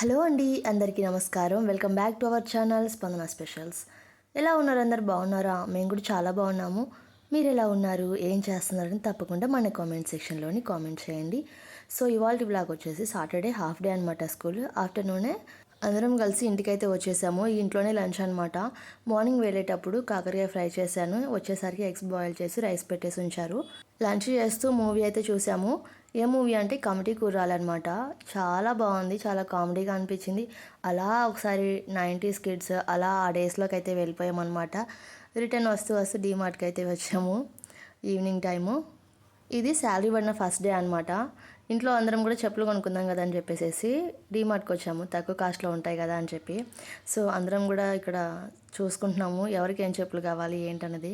Hello అండి అందరికీ నమస్కారం. Welcome back to our channel Spandana specials. ఎలా ఉన్నారు అందరు? బాగున్నారా? మేము కూడా చాలా బాగున్నాము. మీరు ఎలా ఉన్నారు? ఏం చేస్తున్నారని తప్పకుండా మన కామెంట్ సెక్షన్లోని కామెంట్ చేయండి. సో ఇవాళ బ్లాగ్ వచ్చేసి సాటర్డే హాఫ్ డే అనమాట స్కూల్. ఆఫ్టర్నూనే అందరం కలిసి ఇంటికైతే వచ్చేసాము. ఇంట్లోనే లంచ్ అనమాట మార్నింగ్ వెళ్ళేటప్పుడు కాకరకాయ ఫ్రై చేశాను. వచ్చేసరికి ఎగ్స్ బాయిల్ చేసి రైస్ పెట్టేసి ఉంచారు. లంచ్ చేస్తూ మూవీ అయితే చూసాము. ఏ మూవీ అంటే కమిటీ కూరాలన్నమాట చాలా బాగుంది చాలా కామెడీగా అనిపించింది. అలా ఒకసారి నైంటీస్ కిడ్స్ అలా ఆ డేస్లోకి అయితే వెళ్ళిపోయామన్నమాట. రిటర్న్ వస్తూ వస్తూ డీమార్ట్కి అయితే వచ్చాము ఈవినింగ్ టైము. ఇది శాలరీ పడిన ఫస్ట్ డే అనమాట ఇంట్లో అందరం కూడా చెప్పులు కొనుక్కుందాం కదా అని చెప్పేసి డీమార్ట్కి వచ్చాము. తక్కువ కాస్ట్లో ఉంటాయి కదా అని చెప్పి. సో అందరం కూడా ఇక్కడ చూసుకుంటున్నాము. ఎవరికి ఏం చెప్పులు కావాలి ఏంటన్నది.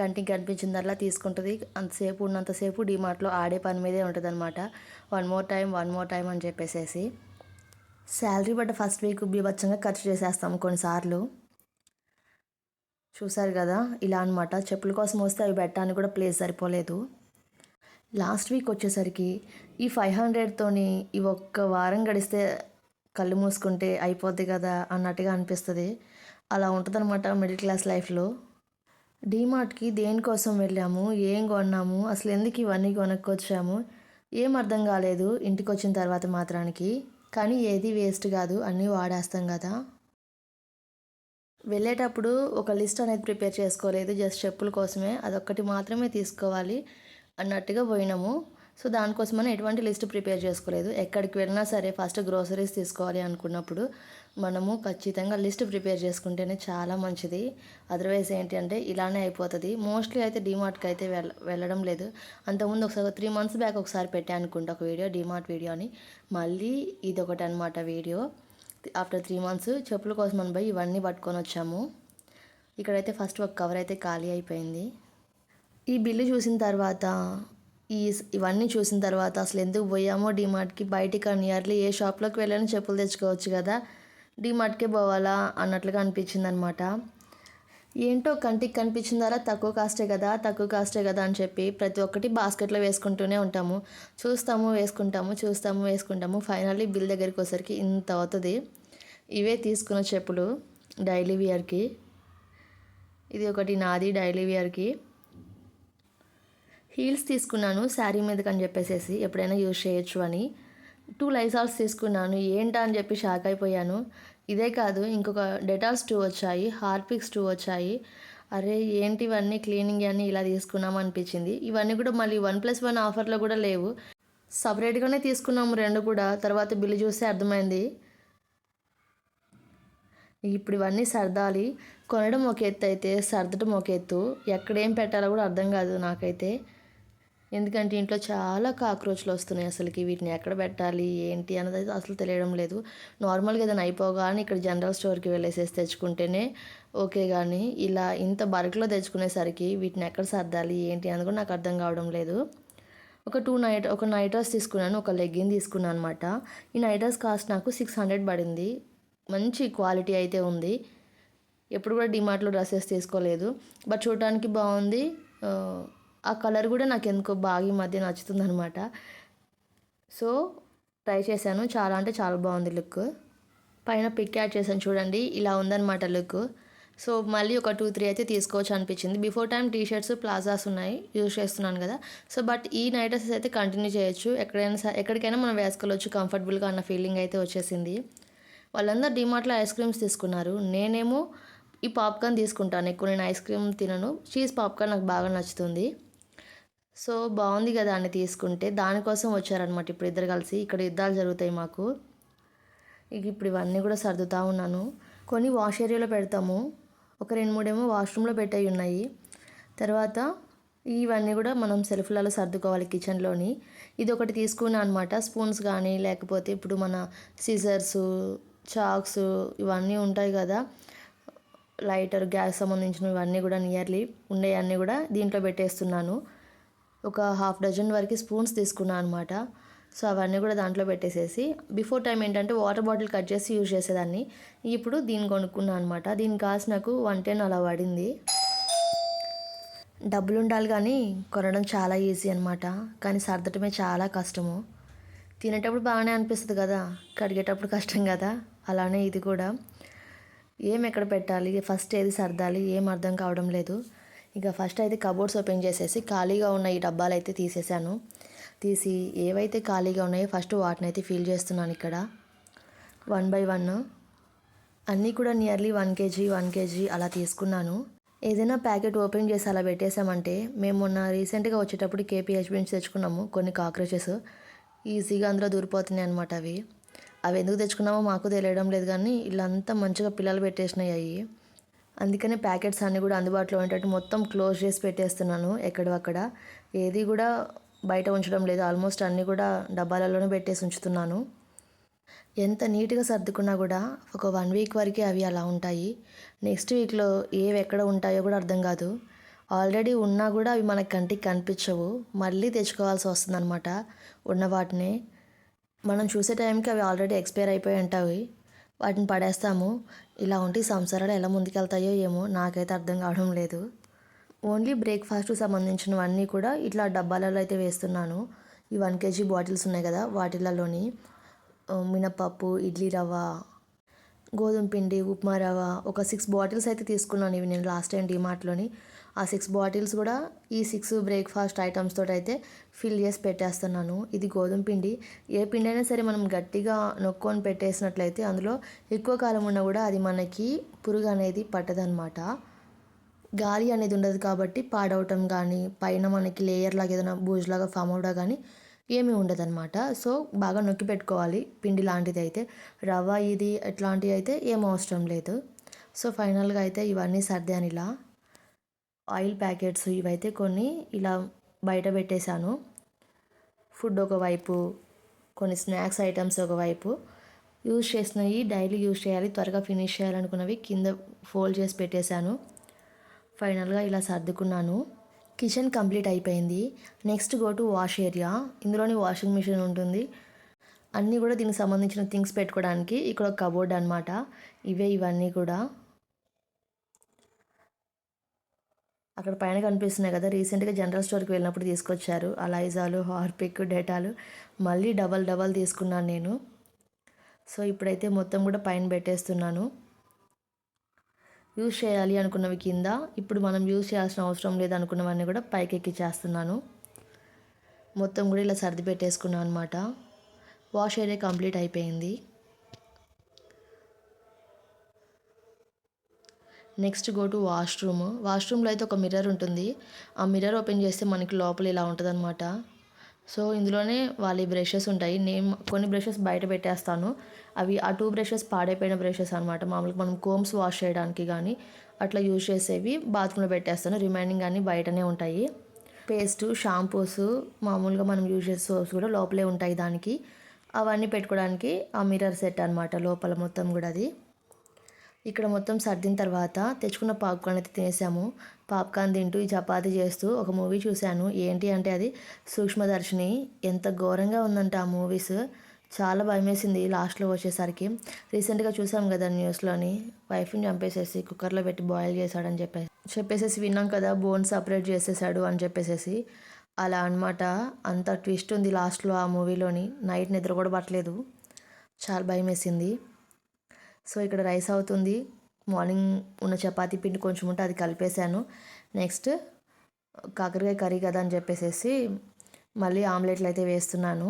కంటికి కనిపించిందల్లా తీసుకుంటుంది. అంతసేపు ఉన్నంతసేపు డీమార్ట్లో ఆడే పని మీదే ఉంటుంది అనమాట one more time one more time అని చెప్పేసేసి. శాలరీ బట్ట ఫస్ట్ వీక్ బీభత్సంగా ఖర్చు చేసేస్తాము కొన్నిసార్లు. చూసారు కదా ఇలా అనమాట చెప్పుల కోసం వస్తే అవి పెట్టడానికి కూడా ప్లేస్ సరిపోలేదు. లాస్ట్ వీక్ వచ్చేసరికి ఈ ఫైవ్ హండ్రెడ్తోని ఈ ఒక్క వారం గడిస్తే కళ్ళు మూసుకుంటే అయిపోద్ది కదా అన్నట్టుగా అనిపిస్తుంది. అలా ఉంటుందన్నమాట మిడిల్ క్లాస్ లైఫ్లో. డీమార్ట్కి దేనికోసం వెళ్ళాము? ఏం కొన్నాము? అసలు ఎందుకు ఇవన్నీ కొనుక్కొచ్చాము? ఏం అర్థం కాలేదు ఇంటికి వచ్చిన తర్వాత మాత్రానికి. కానీ ఏది వేస్ట్ కాదు అన్నీ వాడేస్తాం కదా. వెళ్ళేటప్పుడు ఒక లిస్ట్ అనేది ప్రిపేర్ చేసుకోలేదు జస్ట్ చెప్పుల కోసమే. అదొక్కటి మాత్రమే తీసుకోవాలి. అన్నట్టుగా పోయినాము. సో దానికోసమని ఎటువంటి లిస్ట్ ప్రిపేర్ చేసుకోలేదు. ఎక్కడికి వెళ్ళినా సరే ఫస్ట్ గ్రోసరీస్ తీసుకోవాలి అనుకున్నప్పుడు మనము ఖచ్చితంగా లిస్ట్ ప్రిపేర్ చేసుకుంటేనే చాలా మంచిది. అదర్వైజ్ ఏంటి అంటే ఇలానే అయిపోతుంది. మోస్ట్లీ అయితే డీమార్ట్కి అయితే వెళ్ళ వెళ్ళడం లేదు. అంతకుముందు ఒకసారి త్రీ మంత్స్ బ్యాక్ ఒకసారి పెట్టా అనుకుంటా ఒక వీడియో డీమార్ట్ వీడియో అని. మళ్ళీ ఇది ఒకటి అనమాట వీడియో. ఆఫ్టర్ త్రీ మంత్స్ చెప్పుల కోసం మనం పోయి ఇవన్నీ పట్టుకొని వచ్చాము. ఇక్కడైతే ఫస్ట్ ఒక కవర్ అయితే ఖాళీ అయిపోయింది. ఈ బిల్లు చూసిన తర్వాత ఈ ఇవన్నీ చూసిన తర్వాత అసలు ఎందుకు పోయామో డిమార్ట్కి బయటికి నియర్లీ ఏ షాప్లోకి వెళ్ళని చెప్పులు తెచ్చుకోవచ్చు కదా. డిమార్ట్కే పోవాలా అన్నట్లుగా అనిపించింది అనమాట ఏంటో కంటికి కనిపించిందారా? తక్కువ కాస్టే కదా తక్కువ కాస్టే కదా అని చెప్పి ప్రతి ఒక్కటి బాస్కెట్లో వేసుకుంటూనే ఉంటాము. చూస్తాము వేసుకుంటాము చూస్తాము వేసుకుంటాము. ఫైనల్లీ బిల్ దగ్గరికి వచ్చేసరికి ఇంత అవుతుంది. ఇవే తీసుకున్న చెప్పులు డైలీ వియర్కి ఇది ఒకటి నాది డైలీ వియర్కి హీల్స్ తీసుకున్నాను శారీ మీదకి అని చెప్పేసి ఎప్పుడైనా యూజ్ చేయొచ్చు అని. టూ లైసాల్స్ తీసుకున్నాను ఏంటా అని చెప్పి షాక్ అయిపోయాను. ఇదే కాదు ఇంకొక డెటాల్స్ టూ వచ్చాయి హార్పిక్స్ టూ వచ్చాయి. అరే ఏంటి ఇవన్నీ క్లీనింగ్ అన్నీ ఇలా తీసుకున్నాం అనిపించింది. ఇవన్నీ కూడా మళ్ళీ వన్ ప్లస్ వన్ ఆఫర్లో కూడా లేవు. సపరేట్గానే తీసుకున్నాము రెండు కూడా తర్వాత బిల్లు చూస్తే అర్థమైంది. ఇప్పుడు ఇవన్నీ సర్దాలి. కొనడం ఒక ఎత్తు అయితే సర్దడం ఒక ఎత్తు. ఎక్కడేం పెట్టాలో కూడా అర్థం కాదు నాకైతే. ఎందుకంటే ఇంట్లో చాలా కాక్రోచ్లు వస్తున్నాయి అసలుకి. వీటిని ఎక్కడ పెట్టాలి? ఏంటి అన్నది అసలు తెలియడం లేదు. నార్మల్గా ఏదైనా అయిపోగానే ఇక్కడ జనరల్ స్టోర్కి వెళ్ళేసేసి తెచ్చుకుంటేనే ఓకే కానీ ఇలా ఇంత బల్క్లో తెచ్చుకునేసరికి వీటిని ఎక్కడ సర్దాలి? ఏంటి అన్నది కూడా నాకు అర్థం కావడం లేదు. ఒక టూ నైట్ ఒక నైట్ డ్రెస్ తీసుకున్నాను ఒక లెగ్గిన్ తీసుకున్నాను అనమాట ఈ నైట్ డ్రెస్ కాస్ట్ నాకు సిక్స్ హండ్రెడ్ పడింది. మంచి క్వాలిటీ అయితే ఉంది. ఎప్పుడు కూడా డిమార్ట్లో డ్రెస్సెస్ తీసుకోలేదు. బట్ చూడటానికి బాగుంది. ఆ కలర్ కూడా నాకు ఎందుకో బాగా ఈ మధ్య నచ్చుతుంది అనమాట సో ట్రై చేశాను. చాలా అంటే చాలా బాగుంది లుక్. పైన పిక్ యాడ్ చేశాను చూడండి ఇలా ఉందన్నమాట లుక్. సో మళ్ళీ ఒక టూ త్రీ అయితే తీసుకోవచ్చు అనిపించింది. Before time T shirts palazzos ఉన్నాయి యూజ్ చేస్తున్నాను కదా. సో బట్ ఈ నైట్ డ్రెస్సెస్ అయితే కంటిన్యూ చేయొచ్చు. ఎక్కడైనా ఎక్కడికైనా మనం వేసుకోవచ్చు కంఫర్టబుల్గా అన్న ఫీలింగ్ అయితే వచ్చేసింది. వాళ్ళందరూ డిమార్ట్లో ఐస్ క్రీమ్స్ తీసుకున్నారు. నేనేమో ఈ పాప్కార్న్ తీసుకుంటాను. ఎక్కువ నేను ఐస్ క్రీమ్ తినను. చీజ్ పాప్కార్న్ నాకు బాగా నచ్చుతుంది. సో బాగుంది కదా అని తీసుకుంటే దానికోసం వచ్చారనమాట ఇప్పుడు ఇద్దరు కలిసి. ఇక్కడ యుద్ధాలు జరుగుతాయి మాకు. ఇక ఇప్పుడు ఇవన్నీ కూడా సర్దుతా ఉన్నాను. కొన్ని వాష్ ఏరియాలో పెడతాము. ఒక రెండు మూడేమో వాష్రూమ్లో పెట్టేవి ఉన్నాయి. తర్వాత ఇవన్నీ కూడా మనం సెల్ఫ్లలో సర్దుకోవాలి కిచెన్లోని. ఇది ఒకటి తీసుకున్నా అనమాట స్పూన్స్ కానీ లేకపోతే ఇప్పుడు మన సిజర్స్ చాక్స్ ఇవన్నీ ఉంటాయి కదా. లైటర్ గ్యాస్ సంబంధించిన ఇవన్నీ కూడా నియర్లీ ఉండేవన్నీ కూడా దీంట్లో పెట్టేస్తున్నాను. ఒక హాఫ్ డజన్ వరకు స్పూన్స్ తీసుకున్నాను అనమాట సో అవన్నీ కూడా దాంట్లో పెట్టేసేసి బిఫోర్ టైం ఏంటంటే వాటర్ బాటిల్ కట్ చేసి యూజ్ చేసేదాన్ని. ఇప్పుడు దీన్ని కొనుక్కున్నాను అనమాట దీని కాస్ట్ నాకు వన్ టెన్ అలా పడింది. డబ్బులు ఉండాలి కానీ కొనడం చాలా ఈజీ అనమాట కానీ సర్దటమే చాలా కష్టము. తినేటప్పుడు బాగానే అనిపిస్తుంది కదా? కడిగేటప్పుడు కష్టం కదా? అలానే ఇది కూడా. ఏం ఎక్కడ పెట్టాలి? ఫస్ట్ ఏది సర్దాలి? ఏం అర్థం కావడం లేదు. ఇక ఫస్ట్ అయితే కబోర్డ్స్ ఓపెన్ చేసేసి ఖాళీగా ఉన్న ఈ డబ్బాలు అయితే తీసేసాను తీసి ఏవైతే ఖాళీగా ఉన్నాయో ఫస్ట్ వాటిని అయితే ఫీల్ చేస్తున్నాను ఇక్కడ. వన్ బై వన్ అన్నీ కూడా nearly one kg one kg అలా తీసుకున్నాను. ఏదైనా ప్యాకెట్ ఓపెన్ చేసి అలా పెట్టేసామంటే మేము మొన్న రీసెంట్గా వచ్చేటప్పుడు కేపీహెచ్బి నుంచి తెచ్చుకున్నాము కొన్ని కాక్రోచెస్ ఈజీగా అందులో దూరిపోతున్నాయి అనమాట అవి. అవి ఎందుకు తెచ్చుకున్నామో మాకు తెలియడం లేదు కానీ ఇల్లంతా మంచిగా పిల్లలు పెట్టేసినాయి అవి అందుకనే ప్యాకెట్స్ అన్నీ కూడా అందుబాటులో ఉండేటట్టు మొత్తం క్లోజ్ చేసి పెట్టేస్తున్నాను ఎక్కడక్కడ ఏది కూడా బయట ఉంచడం లేదు. ఆల్మోస్ట్ అన్నీ కూడా డబ్బాలలోనే పెట్టేసి ఉంచుతున్నాను. ఎంత నీట్గా సర్దుకున్నా కూడా ఒక వన్ వీక్ వరకే అవి అలా ఉంటాయి. నెక్స్ట్ వీక్లో ఏవి ఎక్కడ ఉంటాయో కూడా అర్థం కాదు. ఆల్రెడీ ఉన్నా కూడా అవి మనకి కంటికి కనిపించవు. మళ్ళీ తెచ్చుకోవాల్సి వస్తుంది అనమాట ఉన్న వాటిని. మనం చూసే టైంకి అవి ఆల్రెడీ ఎక్స్పైర్ అయిపోయి ఉంటాయి. వాటిని పడేస్తాము. ఇలా ఉంటే సంసారాలు ఎలా ముందుకెళ్తాయో ఏమో నాకైతే అర్థం కావడం లేదు. ఓన్లీ బ్రేక్ఫాస్ట్కి సంబంధించినవన్నీ కూడా ఇట్లా డబ్బాలలో అయితే వేస్తున్నాను. ఈ వన్ కేజీ బాటిల్స్ ఉన్నాయి కదా వాటిలలోని మినపప్పు ఇడ్లీ రవ్వ గోధుమ పిండి ఉప్మా రవ్వ ఒక సిక్స్ బాటిల్స్ అయితే తీసుకున్నాను ఇవి నేను లాస్ట్ టైం డిమార్ట్లోని. ఆ సిక్స్ బాటిల్స్ కూడా ఈ సిక్స్ బ్రేక్ఫాస్ట్ ఐటమ్స్ తోటి అయితే ఫిల్ చేసి పెట్టేస్తున్నాను. ఇది గోధుమ పిండి. ఏ పిండి అయినా సరే మనం గట్టిగా నొక్కొని పెట్టేసినట్లయితే అందులో ఎక్కువ కాలం ఉన్నా కూడా అది మనకి పురుగు అనేది పట్టదనమాట గాలి అనేది ఉండదు కాబట్టి పాడవటం కానీ పైన మనకి లేయర్ లాగా ఏదైనా బూజులాగా ఫామ్ అవడం కానీ ఏమీ ఉండదన్నమాట. సో బాగా నొక్కి పెట్టుకోవాలి పిండి లాంటిది అయితే. రవ్వ ఇది ఇట్లాంటివి అయితే ఏం అవసరం లేదు. సో ఫైనల్గా అయితే ఇవన్నీ సర్దాను ఇలా. ఆయిల్ ప్యాకెట్స్ ఇవైతే కొన్ని ఇలా బయట పెట్టేశాను. ఫుడ్ ఒకవైపు కొన్ని స్నాక్స్ ఐటమ్స్ ఒకవైపు యూజ్ చేసినవి డైలీ యూజ్ చేయాలి త్వరగా ఫినిష్ చేయాలనుకున్నవి కింద ఫోల్డ్ చేసి పెట్టేశాను. ఫైనల్గా ఇలా సర్దుకున్నాను. కిచెన్ కంప్లీట్ అయిపోయింది. Next go to wash area. ఇందులోని వాషింగ్ మిషన్ ఉంటుంది. అన్నీ కూడా దీనికి సంబంధించిన థింగ్స్ పెట్టుకోవడానికి ఇక్కడ ఒక కబోర్డ్ అనమాట ఇవే ఇవన్నీ కూడా. అక్కడ పైన కనిపిస్తున్నాయి కదా రీసెంట్గా జనరల్ స్టోర్కి వెళ్ళినప్పుడు తీసుకొచ్చారు. అలైజాలు హార్పిక్ డేటాలు మళ్ళీ డబల్ డబల్ తీసుకున్నాను నేను. సో ఇప్పుడైతే మొత్తం కూడా పైన పెట్టేస్తున్నాను. యూజ్ చేయాలి అనుకున్నవి కింద ఇప్పుడు మనం యూజ్ చేయాల్సిన అవసరం లేదు అనుకున్నవన్నీ కూడా పైకి ఎక్కిచ్చేస్తున్నాను మొత్తం కూడా ఇలా సర్ది పెట్టేసుకున్నాను అనమాట వాష్ ఏరియా కంప్లీట్ అయిపోయింది. Next go to washroom. వాష్రూమ్లో అయితే ఒక మిర్రర్ ఉంటుంది. ఆ మిర్రర్ ఓపెన్ చేస్తే మనకి లోపల ఇలా ఉంటుంది సో ఇందులోనే వాళ్ళ బ్రషెస్ ఉంటాయి. నేను కొన్ని బ్రషెస్ బయట పెట్టేస్తాను. అవి ఆ టూ బ్రషెస్ పాడైపోయిన బ్రషెస్ అనమాట మామూలుగా మనం కోమ్స్ వాష్ చేయడానికి కానీ అట్లా యూజ్ చేసేవి బాత్రూంలో పెట్టేస్తాను. రిమైనింగ్ కానీ బయటనే ఉంటాయి. పేస్ట్ షాంపూస్ మామూలుగా మనం యూజ్ చేసే సోప్స్ కూడా లోపలే ఉంటాయి దానికి. అవన్నీ పెట్టుకోవడానికి ఆ మిర్రర్ సెట్ అనమాట లోపల మొత్తం కూడా అది. ఇక్కడ మొత్తం సర్దిన తర్వాత తెచ్చుకున్న పాప్కార్న్ అయితే తినేసాము. పాప్కార్న్ తింటూ ఈ చపాతి చేస్తూ ఒక మూవీ చూశాను. ఏంటి అంటే అది సూక్ష్మదర్శిని ఎంత ఘోరంగా ఉందంటే ఆ మూవీస్. చాలా భయమేసింది లాస్ట్లో వచ్చేసరికి. రీసెంట్గా చూసాం కదా న్యూస్లోని వైఫ్ని చంపేసేసి కుక్కర్లో పెట్టి బాయిల్ చేశాడని చెప్పేసి. చెప్పేసేసి విన్నాం కదా బోన్ సపరేట్ చేసేసాడు అని చెప్పేసేసి. అలా అన్నమాట. అంత ట్విస్ట్ ఉంది లాస్ట్లో ఆ మూవీలోని. నైట్ నిద్ర కూడా పట్టలేదు. చాలా భయం వేసింది సో ఇక్కడ రైస్ అవుతుంది. మార్నింగ్ ఉన్న చపాతీ పిండి కొంచెం ఉంటే అది కలిపేశాను. నెక్స్ట్ కాకరకాయ కర్రీ కదా అని చెప్పేసి మళ్ళీ ఆమ్లెట్లు అయితే వేస్తున్నాను.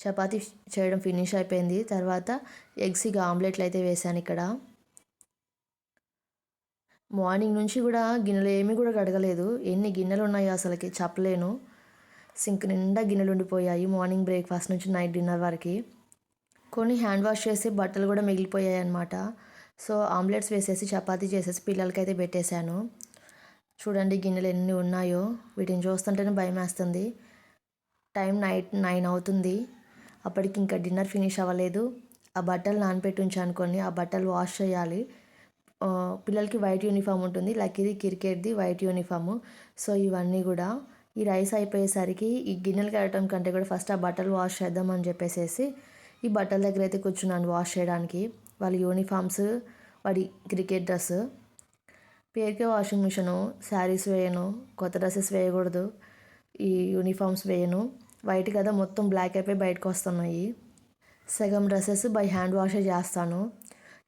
చపాతీ చేయడం ఫినిష్ అయిపోయింది. తర్వాత ఎగ్స్ ఇక ఆమ్లెట్లు అయితే వేశాను ఇక్కడ. మార్నింగ్ నుంచి కూడా గిన్నెలు ఏమీ కూడా కడగలేదు. ఎన్ని గిన్నెలు ఉన్నాయో అసలుకి చెప్పలేను. సింక్ నిండా గిన్నెలు ఉండిపోయాయి మార్నింగ్ బ్రేక్ఫాస్ట్ నుంచి నైట్ డిన్నర్ వరకు. కొన్ని హ్యాండ్ వాష్ చేసి బట్టలు కూడా మిగిలిపోయాయి అనమాట సో ఆమ్లెట్స్ వేసేసి చపాతీ చేసేసి పిల్లలకి అయితే పెట్టేశాను. చూడండి గిన్నెలు ఎన్ని ఉన్నాయో. వీటిని చూస్తుంటేనే భయం వేస్తుంది. టైం నైట్ నైన్ అవుతుంది. అప్పటికి ఇంకా డిన్నర్ ఫినిష్ అవ్వలేదు. ఆ బట్టలు నానపెట్టి ఉంచాను కొన్ని. ఆ బట్టలు వాష్ చేయాలి. పిల్లలకి వైట్ యూనిఫామ్ ఉంటుంది. లక్కీది క్రికెట్ది వైట్ యూనిఫామ్. సో ఇవన్నీ కూడా. ఈ రైస్ అయిపోయేసరికి ఈ గిన్నెలు కడటం కంటే కూడా ఫస్ట్ ఆ బట్టలు వాష్ చేద్దామని చెప్పేసి ఈ బట్టల దగ్గర అయితే కూర్చున్నాను వాష్ చేయడానికి. వాళ్ళ యూనిఫామ్స్ వాడి క్రికెట్ డ్రెస్ పేరుకే వాషింగ్ మిషను శారీస్ వేయను కొత్త డ్రెస్సెస్ వేయకూడదు ఈ యూనిఫామ్స్ వేయను. వైట్ కదా మొత్తం బ్లాక్ అయిపోయి బయటకు వస్తున్నాయి. సగం డ్రెస్సెస్ బై హ్యాండ్ వాషే చేస్తాను.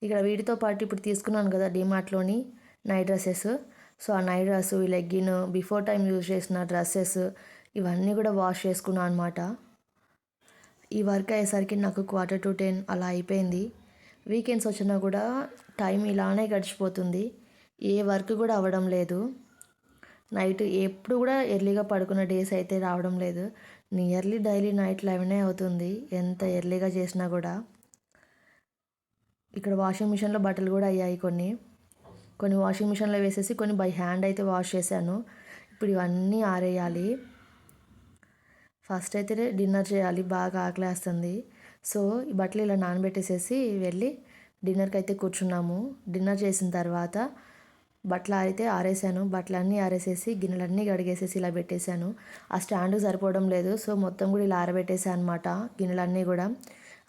ఇక్కడ వీటితో పాటు ఇప్పుడు తీసుకున్నాను కదా డిమార్ట్లోని నైట్ డ్రెస్సెస్. సో ఆ నైట్ డ్రెస్ ఈ లెగ్గిన్ బిఫోర్ టైం యూజ్ చేసిన డ్రెస్సెస్ ఇవన్నీ కూడా వాష్ చేసుకున్నాను అనమాట ఈ వర్క్ అయ్యేసరికి నాకు క్వార్టర్ టు టెన్ అలా అయిపోయింది. వీకెండ్స్ వచ్చినా కూడా టైం ఇలానే గడిచిపోతుంది. ఏ వర్క్ కూడా అవ్వడం లేదు. నైట్ ఎప్పుడు కూడా ఎర్లీగా పడుకున్న డేస్ అయితే రావడం లేదు. నియర్లీ డైలీ నైట్ లెవెనే అవుతుంది. ఎంత ఎర్లీగా చేసినా కూడా. ఇక్కడ వాషింగ్ మిషన్లో బట్టలు కూడా అయ్యాయి కొన్ని. కొన్ని వాషింగ్ మిషన్లో వేసేసి కొన్ని బై హ్యాండ్ అయితే వాష్ చేశాను. ఇప్పుడు ఇవన్నీ ఆరేయాలి. ఫస్ట్ అయితే డిన్నర్ చేయాలి బాగా ఆకలేస్తుంది. సో ఈ బట్టలు ఇలా నానబెట్టేసేసి వెళ్ళి డిన్నర్కి అయితే కూర్చున్నాము. డిన్నర్ చేసిన తర్వాత బట్టలు అయితే ఆరేసాను. బట్టలన్నీ ఆరేసేసి గిన్నెలన్నీ కడిగేసేసి ఇలా పెట్టేశాను. ఆ స్టాండ్ సరిపోవడం లేదు. సో మొత్తం కూడా ఇలా ఆరబెట్టేసాను అనమాట గిన్నెలన్నీ కూడా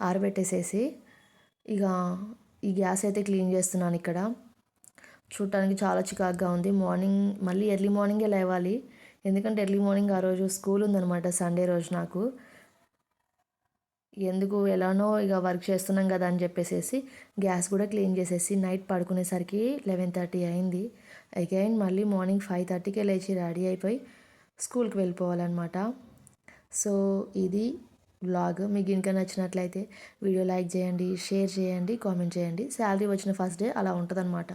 ఆరబెట్టేసేసి ఇక ఈ గ్యాస్ అయితే క్లీన్ చేస్తున్నాను ఇక్కడ. చూడటానికి చాలా చికాగ్గా ఉంది. మార్నింగ్ మళ్ళీ ఎర్లీ మార్నింగే లేవాలి. ఎందుకంటే ఎర్లీ మార్నింగ్ ఆ రోజు స్కూల్ ఉందనమాట సండే రోజు నాకు. ఎందుకు ఎలానో ఇక వర్క్ చేస్తున్నాం కదా అని చెప్పేసి గ్యాస్ కూడా క్లీన్ చేసేసి నైట్ పడుకునేసరికి లెవెన్ థర్టీ అయింది. అగైన్ మళ్ళీ మార్నింగ్ ఫైవ్ థర్టీకే లేచి రెడీ అయిపోయి స్కూల్కి వెళ్ళిపోవాలన్నమాట. సో ఇది వ్లాగ్. మీకు ఇంకా నచ్చినట్లయితే వీడియో లైక్ చేయండి షేర్ చేయండి కామెంట్ చేయండి. శాలరీ వచ్చిన ఫస్ట్ డే అలా ఉంటుందన్నమాట.